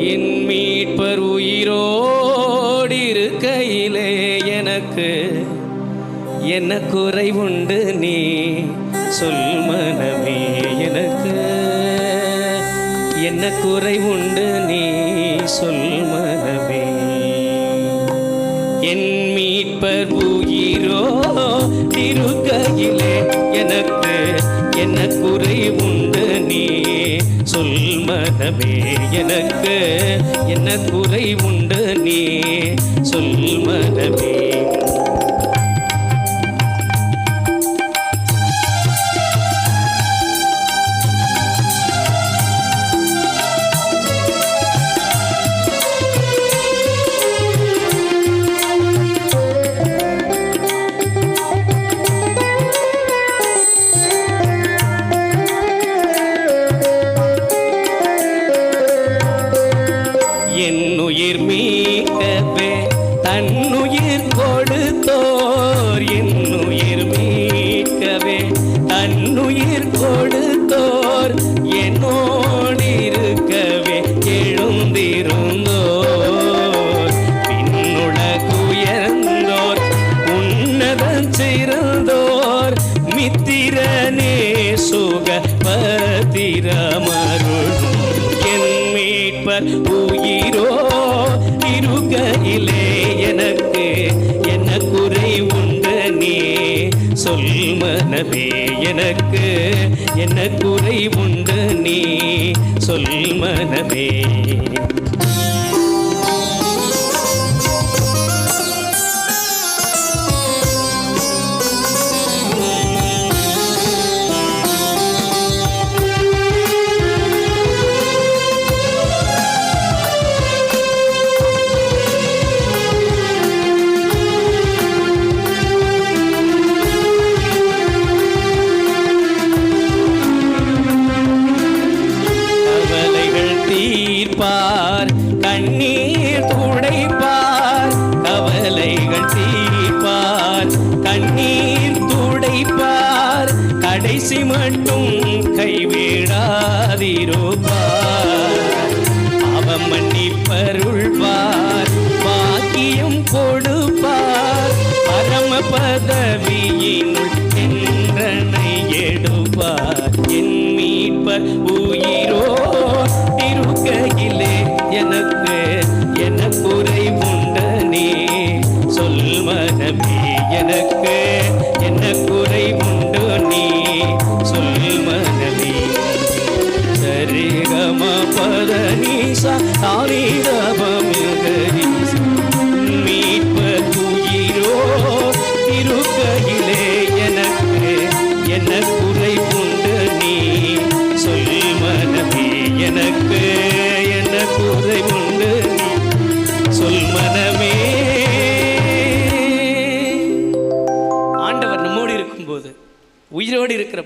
என் மீட்பர் உயிரோடு எனக்கு என்ன குறைவுண்டு நீ சொல் மனமே எனக்கு. என்ன குறைவுண்டு நீ சொல் மனமே. என் மீட்பர் உயிரோ திருக்கையிலே எனக்கு என்ன குறைவுண்டு சொல் மனமே எனக்கு என்ன குறை உண்டு நீ? சொல் மனமே பத்திரமருளும் என் மீட்பர் உயிரோ இருகையிலே எனக்கு என்ன குறை உண்டனே சொல் மனமே எனக்கு என்ன குறை உண்டனே சொல் மனமே. துடைப்பார் கண்ணீர் துடைப்பார். கவலைகள் தீர்ப்பார். கண்ணீர் துடைப்பார். கடைசி மட்டும் கைவிடாதிருப்பார். அவன் மன்னிப்பருள்வார். பாக்கியம் கொடுப்பார். பரம பதவியினுள் என்றனை எடுப்பார். என் மீட்பர் உயிரோ இருக்கையிலே எனக்கு என்ன குறை உண்ட நீ? சொல் மனமே எனக்கு என்ன குறை உண்டு நீ? சொல் மனமே. சரிகம பதனீசா நீசா ஆண்டவர் உயிரோடு இருக்கிற